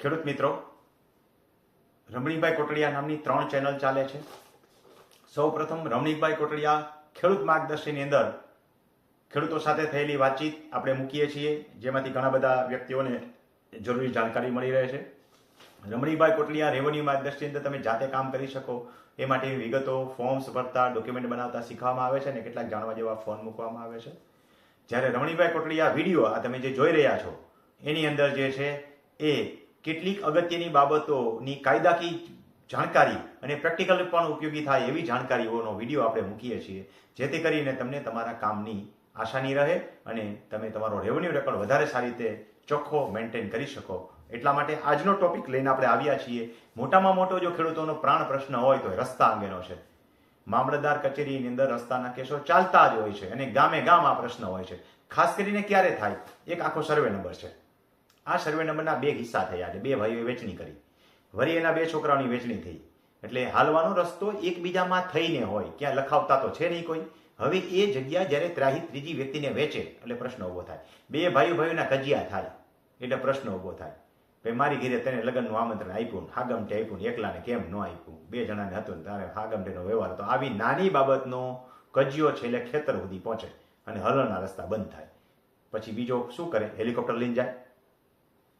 ખેડૂત મિત્રો, રમણીકભાઈ કોટડિયા નામની ત્રણ ચેનલ ચાલે છે. સૌ પ્રથમ રમણીકભાઈ કોટડિયા ખેડૂત માર્ગદર્શનની અંદર ખેડૂતો સાથે થયેલી વાતચીત આપણે મૂકીએ છીએ, જેમાંથી ઘણા બધા વ્યક્તિઓને જરૂરી જાણકારી મળી રહે છે. રમણીકભાઈ કોટડિયા રેવન્યુ માર્ગદર્શનની અંદર તમે જાતે કામ કરી શકો, એ માટે વિગતો ફોર્મ્સ ભરતા ડોક્યુમેન્ટ બનાવતા શીખવામાં આવે છે અને કેટલાક જાણવા જેવા ફોન મૂકવામાં આવે છે. જ્યારે રમણીકભાઈ કોટડિયા વીડિયો આ તમે જે જોઈ રહ્યા છો, એની અંદર જે છે એ કેટલીક અગત્યની બાબતોની કાયદાકી જાણકારી અને પ્રેક્ટિકલ પણ ઉપયોગી થાય એવી જાણકારીઓનો વીડિયો આપણે મૂકીએ છીએ, જેથી કરીને તમને તમારા કામની આસાની રહે અને તમે તમારો રેવન્યુ રેકોર્ડ વધારે સારી રીતે ચોખ્ખો મેન્ટેન કરી શકો. એટલા માટે આજનો ટોપિક લઈને આપણે આવ્યા છીએ. મોટામાં મોટો જો ખેડૂતોનો પ્રાણ પ્રશ્ન હોય તો એ રસ્તા અંગેનો છે. મામલતદાર કચેરીની અંદર રસ્તાના કેસો ચાલતા જ હોય છે અને ગામે ગામ આ પ્રશ્ન હોય છે. ખાસ કરીને ક્યારે થાય? એક આખો સર્વે નંબર છે. આ સર્વે નંબરના બે હિસ્સા થયા એટલે બે ભાઈઓએ વેચણી કરી. વળી એના બે છોકરાઓની વેચણી થઈ. એટલે હાલવાનો રસ્તો એકબીજામાં થઈને હોય, ક્યાં લખાવતા તો છે નહીં કોઈ. હવે એ જગ્યા જ્યારે ત્રાહી ત્રીજી વ્યક્તિને વેચે, એટલે પ્રશ્ન ઊભો થાય. બે ભાઈઓ ભાઈઓના કજિયા થાય, એટલે પ્રશ્ન ઊભો થાય. ભાઈ, મારી ઘેરે તને લગ્નનું આમંત્રણ આપ્યું હાગમટે આપ્યું, એકલાને કેમ ન આપ્યું? બે જણાને હતું તારે હાગમટેનો વ્યવહાર હતો. આવી નાની બાબતનો કજિયો છે એટલે ખેતર સુધી પહોંચે અને હલણના રસ્તા બંધ થાય. પછી બીજો શું કરે? હેલિકોપ્ટર લઈને જાય.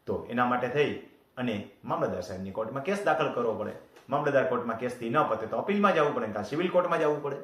તો એના માટે થઈ અને મામલતદાર સાહેબની કોર્ટમાં કેસ દાખલ કરવો પડે. મામલતદાર કોર્ટમાં કેસથી ન પતે તો અપીલમાં જવું પડે કાં સિવિલ કોર્ટમાં જવું પડે?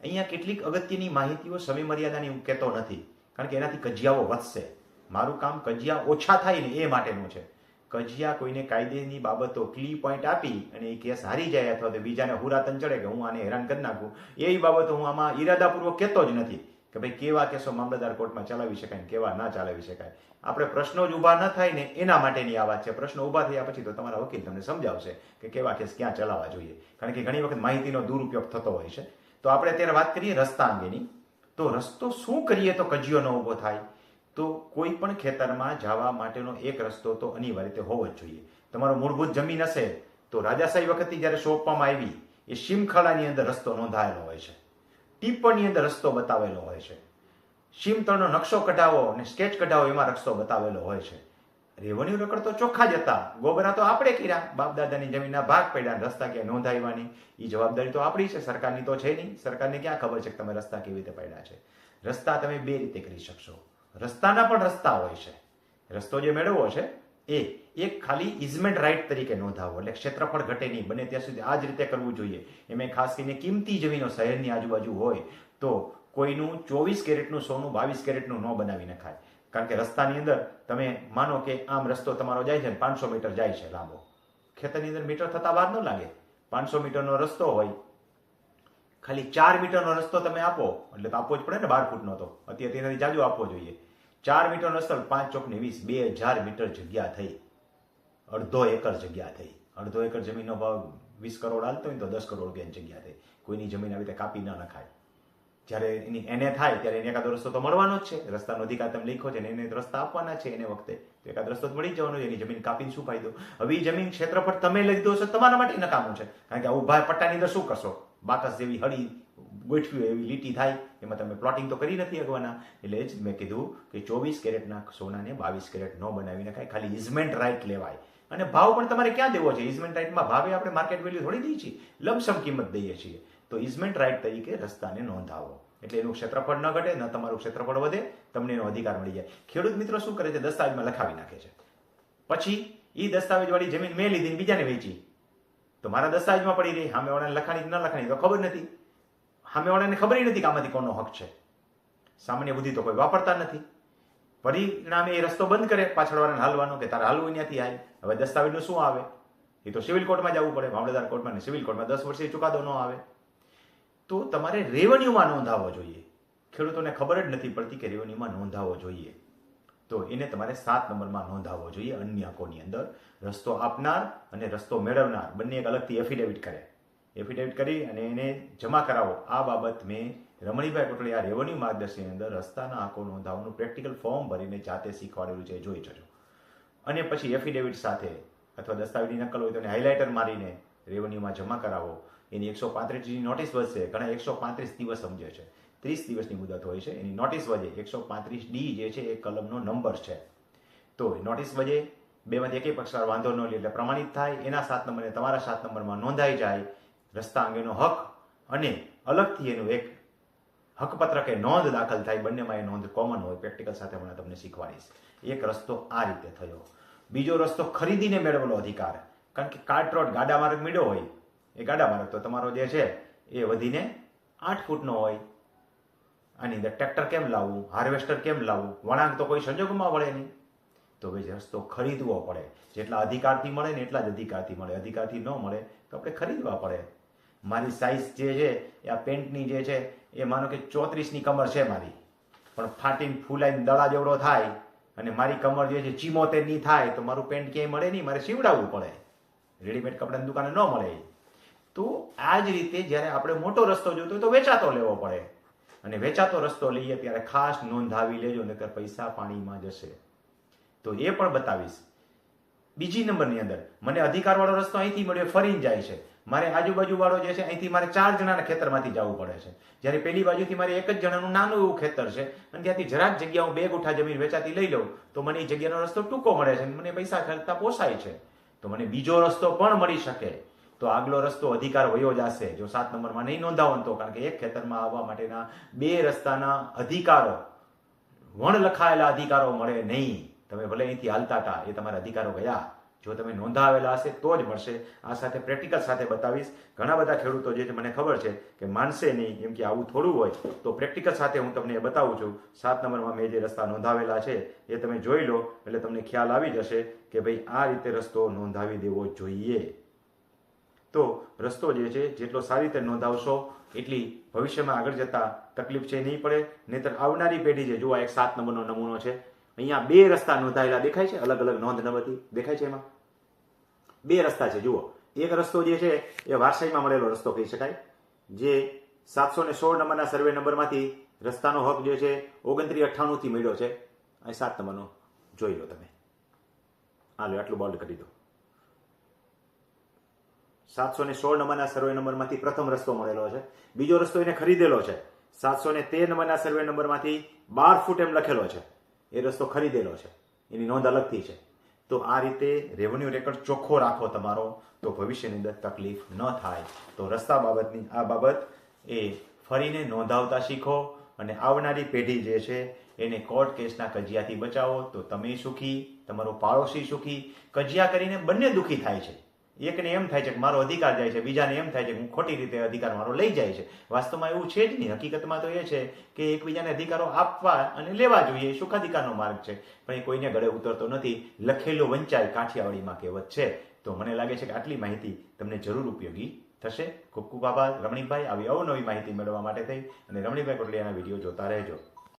અહીંયા કેટલીક અગત્યની માહિતીઓ સમય મર્યાદાની હું કહેતો નથી, કારણ કે એનાથી કજિયાઓ વધશે. મારું કામ કજિયા ઓછા થાય ને એ માટેનું છે. કજિયા કોઈને કાયદેની બાબતો ક્લી પોઈન્ટ આપી અને એ કેસ હારી જાય અથવા તો બીજાને હુરાતન ચડે કે હું આને હેરાન કરી નાખું, એવી બાબતો હું આમાં ઈરાદાપૂર્વક કહેતો જ નથી. કે ભાઈ કેવા કેસો મામલતદાર કોર્ટમાં ચલાવી શકાય કેવા ના ચલાવી શકાય? આપણે પ્રશ્નો જ ઊભા ન થાય ને એના માટેની આ વાત છે. પ્રશ્નો ઊભા થયા પછી તો તમારા વકીલ તમને સમજાવશે કે કેવા કેસ ક્યાં ચલાવવા જોઈએ. કારણ કે ઘણી વખત માહિતીનો દુરુપયોગ થતો હોય છે. તો આપણે અત્યારે વાત કરીએ રસ્તા અંગેની. તો રસ્તો શું કરીએ તો કજિયો ન ઊભો થાય? તો કોઈ પણ ખેતરમાં જવા માટેનો એક રસ્તો તો અનિવાર્ય રીતે હોવો જ જોઈએ. તમારો મૂળભૂત જમીન હશે તો રાજાશાહી વખતથી જ્યારે સોંપવામાં આવી, એ શિમખાડાની અંદર રસ્તો નોંધાયેલો હોય છે. ટીપણની અંદર રસ્તો બતાવેલો હોય છે. સીમતળનો નકશો કઢાવો અને સ્કેચ કઢાવો એમાં રસ્તો બતાવેલો હોય છે. રેવન્યુ રેકોર્ડ તો ચોખ્ખા જ હતા. ગોબરા તો આપણે કર્યા. બાપ દાદાની જમીનના ભાગ પડ્યા, રસ્તા ક્યાં નોંધાવવાની એ જવાબદારી તો આપણી છે. સરકારની તો છે નહીં. સરકારને ક્યાં ખબર છે કે તમે રસ્તા કેવી રીતે પડ્યા છે? રસ્તા તમે બે રીતે કરી શકશો. રસ્તાના પણ રસ્તા હોય છે. રસ્તો જે મેળવવો છે, એ એક ખાલી ઇઝમેન્ટ રાઇટ તરીકે નોંધાવો એટલે ક્ષેત્રફળ ઘટે નહીં, બને ત્યાં સુધી આ જ રીતે કરવું જોઈએ. એમાં ખાસ કરીને કિંમતી જમીનો શહેરની આજુબાજુ હોય તો કોઈનું ચોવીસ કેરેટનું સોનું બાવીસ કેરેટનું ન બનાવી નખાય કારણ કે રસ્તાની અંદર તમે માનો કે આમ રસ્તો તમારો જાય છે પાંચસો મીટર જાય છે લાંબો. ખેતરની અંદર મીટર થતા વાર ન લાગે. પાંચસો મીટરનો રસ્તો હોય. ખાલી ચાર મીટરનો રસ્તો તમે આપો, એટલે તો આપવો જ પડે ને બાર ફૂટનો તો. અત્યારે તેનાથી જાજુ આપવો જોઈએ. ચાર મીટરનો રસ્તો, પાંચ ચોકની વીસ, બે હજાર મીટર જગ્યા થઈ. અડધો એકર જગ્યા થઈ. અડધો એકર જમીનનો ભાવ વીસ કરોડ હાલતો હોય તો દસ કરોડ રૂપિયાની જગ્યા થઈ. કોઈની જમીન આવી રીતે કાપી ન નખાય. જ્યારે એની એને થાય, ત્યારે એને એકાદો રસ્તો તો મળવાનો જ છે. રસ્તાનો અધિકાર તમે લીખો છે એને રસ્તા આપવાના છે એને વખતે. તો એકાદ રસ્તો તો મળી જવાનો છે, એની જમીન કાપીને શું ફાયદો? હવે એ જમીન ક્ષેત્રફળ તમે લીધો છો તમારા માટે નકામું છે. કારણ કે આ ઊભા પટ્ટાની અંદર શું કરશો? બાકસ જેવી હળી ગોઠવી એવી લીટી થાય. એમાં તમે પ્લોટિંગ તો કરી નથી અગવાના એટલે જ મેં કીધું કે ચોવીસ કેરેટના સોનાને બાવીસ કેરેટ ન બનાવી નખાય. ખાલી ઇઝમેન્ટ રાઇટ લેવાય. અને ભાવ પણ તમારે ક્યાં દેવો છે? ઇઝમેન્ટ રાઇટમાં ભાવે આપણે માર્કેટ વેલ્યુ થોડી દઈએ છીએ? લમસમ કિંમત દઈએ છીએ. તો ઇઝમેન્ટ રાઇટ તરીકે રસ્તાને નોંધાવો. એટલે એનું ક્ષેત્રફળ ન ઘટે, ન તમારું ક્ષેત્રફળ વધે, તમને એનો અધિકાર મળી જાય. ખેડૂત મિત્રો શું કરે છે? દસ્તાવેજમાં લખાવી નાખે છે. પછી એ દસ્તાવેજવાળી જમીન મેં લીધી બીજાને વેચી. તો મારા દસ્તાવેજમાં પડી રહી. સામે વાળાને લખાણી ન લખાણી તો ખબર નથી. સામે વાળાને ખબર નથી કે આમાંથી કોનો હક છે. સામાન્ય બુદ્ધિ તો કોઈ વાપરતા નથી. પરિણામે એ રસ્તો બંધ કરે. પાછળવાળાને હાલવાનો કે તારે હાલવું ત્યાંથી હાલ હવે દસ્તાવેજનું શું આવે? એ તો સિવિલ કોર્ટમાં જવું પડે, મામલતદાર કોર્ટમાં ને સિવિલ કોર્ટમાં દસ વર્ષે ચુકાદો ન આવે. તો તમારે રેવન્યુમાં નોંધાવવો જોઈએ. ખેડૂતોને ખબર જ નથી પડતી કે રેવન્યુમાં નોંધાવવો જોઈએ. તો એને તમારે સાત નંબરમાં નોંધાવવો જોઈએ, અન્ય હકોની અંદર. રસ્તો આપનાર અને રસ્તો મેળવનાર. બંને એક અલગથી એફિડેવિટ કરે. એફિડેવિટ કરી અને એને જમા કરાવો. આ બાબત મેં રમણીભાઈ કોટડિયા રેવન્યુ માર્ગદર્શનની અંદર રસ્તાના આંકો નોંધાવવાનું પ્રેક્ટિકલ ફોર્મ ભરીને જાતે શીખવાડેલું છે. જોઈ જજો. અને પછી એફિડેવિટ સાથે અથવા દસ્તાવેજની નકલ હોય તો એને હાઇલાઇટર મારીને રેવન્યુમાં જમા કરાવો. એની એકસો પાંત્રીસની નોટિસ વધશે. ઘણા એકસો પાંત્રીસ દિવસ સમજે છે. ત્રીસ દિવસની મુદત હોય છે. એની નોટિસ વધે. એકસો પાંત્રીસ ડી જે છે, એ કલમનો નંબર છે. તો નોટિસ વધે. બેમાંથી એકે પક્ષકાર વાંધો ન લે એટલે પ્રમાણિત થાય. એના સાત નંબરને તમારા સાત નંબરમાં નોંધાઈ જાય. રસ્તા અંગેનો હક અને અલગથી એનું એક હકપત્ર કે નોંધ દાખલ થાય, બંનેમાં એ નોંધ કોમન હોય પ્રેક્ટિકલ સાથે હમણાં તમને શીખવાડીશ. એક રસ્તો આ રીતે થયો. બીજો રસ્તો ખરીદીને મેળવેલો અધિકાર. કારણ કે કાર્ટ રોડ ગાડા માર્ગ મળ્યો હોય, એ ગાડા માર્ગ તો તમારો જે છે, એ વધીને આઠ ફૂટનો હોય. આની અંદર ટ્રેક્ટર કેમ લાવવું હાર્વેસ્ટર કેમ લાવવું, વળાંક તો કોઈ સંજોગોમાં મળે નહીં. તો હવે રસ્તો ખરીદવો પડે. જેટલા અધિકારથી મળે ને એટલા જ અધિકારથી મળે. અધિકારથી ન મળે તો આપણે ખરીદવા પડે. મારી સાઇઝ જે છે એ આ પેન્ટની જે છે, એ માનો કે ચોત્રીસની કમર છે મારી. પણ ફાટીને ફૂલાઈને દડા જેવડો થાય અને મારી કમર જે છે ચીમોતેરની થાય, તો મારું પેન્ટ ક્યાંય મળે નહીં, મારે સીવડાવવું પડે. રેડીમેડ કપડાની દુકાને ન મળે. તો આ જ રીતે જ્યારે આપણે મોટો રસ્તો જોતો તો વેચાતો લેવો પડે. અને વેચાતો રસ્તો લઈએ ત્યારે ખાસ નોંધાવી લેજો, નકર પૈસા પાણીમાં જશે. તો એ પણ બતાવીશ. બીજી નંબરની અંદર, મને અધિકારવાળો રસ્તો અહીંથી મળ્યો, ફરીને જાય છે. મારે આજુબાજુ વાળો જે છે, અહીંથી મારે ચાર જણાના ખેતરમાંથી જવું પડે છે. જ્યારે પેલી બાજુથી મારે એક જ જણાનું નાનું એવું ખેતર છે અને ત્યાંથી જરાક જગ્યા હું બે ગુઠા જમીન વેચાતી લઈ લઉં, તો મને એ જગ્યાનો રસ્તો ટૂંકો મળે છે મને પૈસા ખર્ચતા પોસાય છે. તો મને બીજો રસ્તો પણ મળી શકે. તો આગલો રસ્તો અધિકાર વયો જશે. જો સાત નંબરમાં નહીં નોંધાવો તો, કારણ કે એક ખેતરમાં આવવા માટેના બે રસ્તાના અધિકારો વણ લખાયેલા અધિકારો મળે નહીં. તમે ભલે અહીંથી હાલતા હતા, એ તમારા અધિકારો ગયા. જો તમે નોંધાવેલા હશે તો જ મળશે. આ સાથે પ્રેક્ટિકલ સાથે બતાવીશ. ઘણા બધા ખેડૂતો જે મને ખબર છે કે માનશે નહીં, કેમ કે આવું થોડું હોય, તો પ્રેક્ટિકલ સાથે હું તમને બતાવું છું. સાત નંબરમાં મેં જે રસ્તા નોંધાવેલા છે એ તમે જોઈ લો, એટલે તમને ખ્યાલ આવી જશે કે ભાઈ આ રીતે રસ્તો નોંધાવી દેવો જોઈએ. તો રસ્તો જે છે, જેટલો સારી રીતે નોંધાવશો, એટલી ભવિષ્યમાં આગળ જતા તકલીફ છે નહીં પડે. નહીતર આવનારી પેઢી છે જો આ એક સાત નંબરનો નમૂનો છે. અહીંયા બે રસ્તા નોંધાયેલા દેખાય છે અલગ અલગ નોંધ નંબરથી દેખાય છે એમાં. બે રસ્તા છે જુઓ એક રસ્તો જે છે એ વારસાઈમાં મળેલો રસ્તો કહી શકાય જે સાતસો ને સોળ નંબરના સર્વે નંબરમાંથી રસ્તાનો હક જે છે ઓગણત્રીસ અઠ્ઠાણુંથી મળ્યો છે અહીં સાત નંબરનો જોઈ લો તમે હાલો આટલું બોલ્ડ કરી દો સાતસો ને સોળ નંબરના સર્વે નંબરમાંથી પ્રથમ રસ્તો મળેલો છે બીજો રસ્તો એને ખરીદેલો છે સાતસો ને તેર નંબરના સર્વે નંબરમાંથી બાર ફૂટ એમ લખેલો છે એ રસ્તો ખરીદેલો છે એની નોંધ અલગથી છે તો આ રીતે રેવન્યુ રેકોર્ડ ચોખ્ખો રાખો તમારો, તો ભવિષ્યની અંદર તકલીફ ન થાય. તો રસ્તા બાબતની આ બાબત એ ફરીને નોંધાવતા શીખો અને આવનારી પેઢી જે છે, એને કોર્ટ કેસના કજિયાથી બચાવો. તો તમે સુખી, તમારો પાડોશી સુખી, કજિયા કરીને બંને દુખી થાય છે. એકને એમ થાય છે કે મારો અધિકાર જાય છે, બીજાને એમ થાય છે કે હું ખોટી રીતે અધિકાર મારો લઈ જાય છે. વાસ્તવમાં એવું છે જ નહીં. હકીકતમાં તો એ છે કે એકબીજાને અધિકારો આપવા અને લેવા જોઈએ સુખાધિકારનો માર્ગ છે. પણ એ કોઈને ગળે ઉતરતો નથી. લખેલો વંચાય કાઠિયાવાડીમાં કહેવત છે. તો મને લાગે છે કે આટલી માહિતી તમને જરૂર ઉપયોગી થશે. ખૂબ ખૂબ આભાર. રમણીકભાઈ, આવી અવનવી માહિતી મેળવવા માટે થઈ. અને રમણીકભાઈ કોટલિયાના વીડિયો જોતા રહેજો.